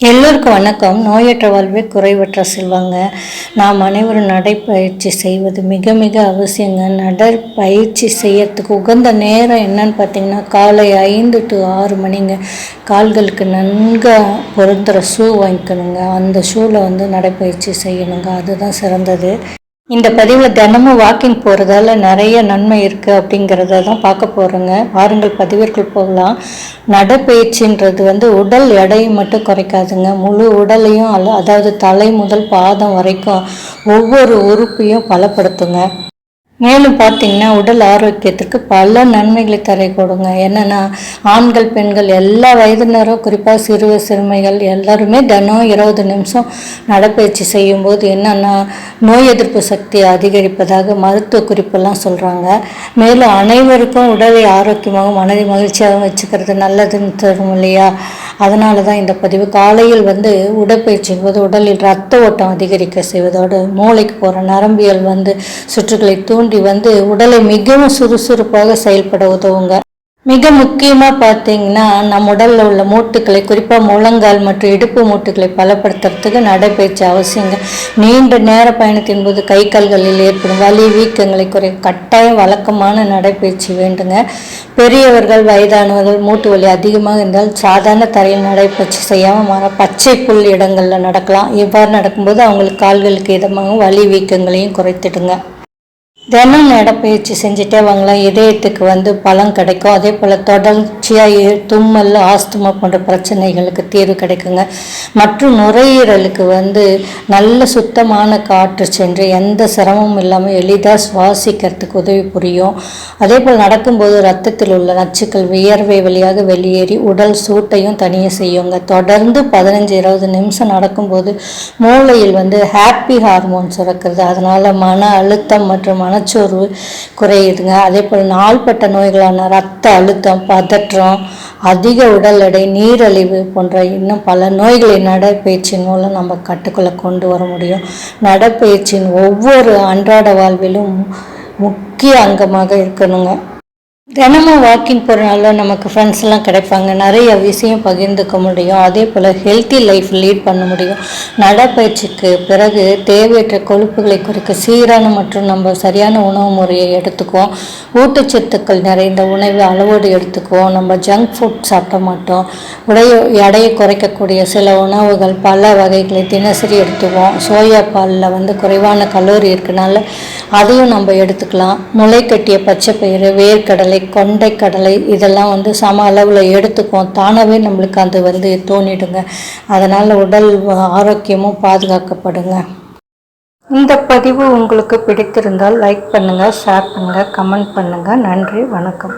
எல்லோருக்கும் வணக்கம். நோயற்ற வாழ்வே குறைவற்ற செல்வாங்க. நாம் அனைவரும் நடைப்பயிற்சி செய்வது மிக மிக அவசியங்க. நடைப்பயிற்சி செய்யறதுக்கு உகந்த நேரம் என்னன்னு பார்த்தீங்கன்னா காலை ஐந்து டு ஆறு மணிங்க. கால்களுக்கு நன்கு பொருந்துகிற ஷூ வாங்கிக்கணுங்க. அந்த ஷூவில் வந்து நடைப்பயிற்சி செய்யணுங்க. அதுதான் சிறந்தது. இந்த பதிவில் தினமும் வாக்கிங் போகிறதால நிறைய நன்மை இருக்குது அப்படிங்கிறத தான் பார்க்க போகிறோங்க வாருங்கள் பதிவிற்குள் போகலாம். நடைப்பயிற்சின்றது வந்து உடல் எடையை மட்டும் குறைக்காதுங்க. முழு உடலையும் அதாவது தலை முதல் பாதம் வரைக்கும் ஒவ்வொரு உறுப்பையும் பலப்படுத்துங்க. மேலும் பார்த்தீங்கன்னா உடல் ஆரோக்கியத்திற்கு பல நன்மைகளை தரை கொடுங்க. என்னென்னா ஆண்கள் பெண்கள் எல்லா வயதினரும் குறிப்பாக சிறுவ சிறுமைகள் எல்லாருமே தினம் இருபது நிமிஷம் நடைப்பயிற்சி செய்யும்போது என்னென்னா நோய் எதிர்ப்பு சக்தி அதிகரிப்பதாக மருத்துவ குறிப்பெல்லாம் சொல்கிறாங்க மேலும் அனைவருக்கும் உடலை ஆரோக்கியமாகவும் மனதை மகிழ்ச்சியாகவும் வச்சுக்கிறது நல்லதுன்னு தரும் இல்லையா? அதனால தான் இந்த பதிவு. காலையில் வந்து உடற்பயிற்சி போது உடலில் ரத்த ஓட்டம் அதிகரிக்க செய்வதோடு மூளைக்கு போகிற நரம்பியல் வந்து சுற்றுகளை தூண்டி வந்து உடலை மிகவும் சுறுசுறுப்பாக செயல்பட உதவுங்க. மிக முக்கியமாக பார்த்தீங்கன்னா நம் உடலில் உள்ள மூட்டுக்களை குறிப்பாக முழங்கால் மற்றும் இடுப்பு மூட்டுக்களை பலப்படுத்துறதுக்கு நடைபயிற்சி அவசியங்க. நீண்ட நேர பயணத்தின் போது கை கால்களில் ஏற்படும் வலி வீக்கங்களை குறை கட்டாயம் வழக்கமான நடைபயிற்சி வேண்டுங்க. பெரியவர்கள் வயதானவர்கள் மூட்டு வலி அதிகமாக இருந்தால் சாதாரண தரையில் நடைபயிற்சி செய்யாமல் மாற பச்சை புல் இடங்களில் நடக்கலாம். இவ்வாறு நடக்கும்போது அவங்களுக்கு கால்களுக்கு இதமாகவும் வலி வீக்கங்களையும் குறைத்திடுங்க. தினம் நடைப்பயிற்சி செஞ்சுட்டே வாங்கலாம் இதயத்துக்கு வந்து பலன் கிடைக்கும். அதே போல் தொடர்ச்சியாக தும்மல் ஆஸ்துமா போன்ற பிரச்சனைகளுக்கு தீர்வு கிடைக்குங்க. மற்றும் நுரையீரலுக்கு வந்து நல்ல சுத்தமான காற்று சென்று எந்த சிரமமும் இல்லாமல் எளிதாக சுவாசிக்கிறதுக்கு உதவி புரியும். அதே போல் நடக்கும்போது ரத்தத்தில் உள்ள நச்சுக்கள் வியர்வை வழியாக வெளியேறி உடல் சூட்டையும் தனியாக செய்யுங்க. தொடர்ந்து பதினஞ்சு இருபது நிமிஷம் நடக்கும்போது மூளையில் வந்து ஹாப்பி ஹார்மோன் சுரக்கிறது. அதனால் மன அழுத்தம் மற்றும் மன மனச்சோர்வு குறையுதுங்க. அதே போல் நாள்பட்ட நோய்களான ரத்த அழுத்தம் பதற்றம் அதிக உடல் எடை நீரழிவு போன்ற இன்னும் பல நோய்களை நடைப்பயிற்சியின் மூலம் நம்ம கட்டுக்குள்ளே கொண்டு வர முடியும். நடைப்பயிற்சியின் ஒவ்வொரு அன்றாட வாழ்விலும் முக்கிய அங்கமாக இருக்கணுங்க. தினமும் வாக்கிங் போகிறனால நமக்கு ஃப்ரெண்ட்ஸ்லாம் கிடைப்பாங்க. நிறைய விஷயம் பகிர்ந்துக்க முடியும். அதே போல் ஹெல்த்தி லைஃப் லீட் பண்ண முடியும். நடைப்பயிற்சிக்கு பிறகு தேவையற்ற கொழுப்புகளை குறைக்க சீரான மற்றும் நம்ம சரியான உணவு முறையை எடுத்துக்குவோம். ஊட்டச்சத்துக்கள் நிறைந்த உணவை அளவோடு எடுத்துக்குவோம். நம்ம ஜங்க் ஃபுட் சாப்பிட மாட்டோம். உடைய எடையை குறைக்கக்கூடிய சில உணவுகள் பல வகைகளை தினசரி எடுத்துக்குவோம். சோயா பாலில் வந்து குறைவான கலோரி இருக்கனால அதையும் நம்ம எடுத்துக்கலாம். முளை கட்டிய பச்சை பயிறு வேர்க்கடலை கடலை கொண்டை கடலை இதெல்லாம் வந்து சம அளவில் எடுத்துக்கும் தானாகவே நம்மளுக்கு அது வந்து தோணிடுங்க. அதனால் உடல் ஆரோக்கியமும் பாதுகாக்கப்படுங்க. இந்த பதிவு உங்களுக்கு பிடித்திருந்தால் லைக் பண்ணுங்கள் ஷேர் பண்ணுங்கள் கமெண்ட் பண்ணுங்கள் நன்றி வணக்கம்.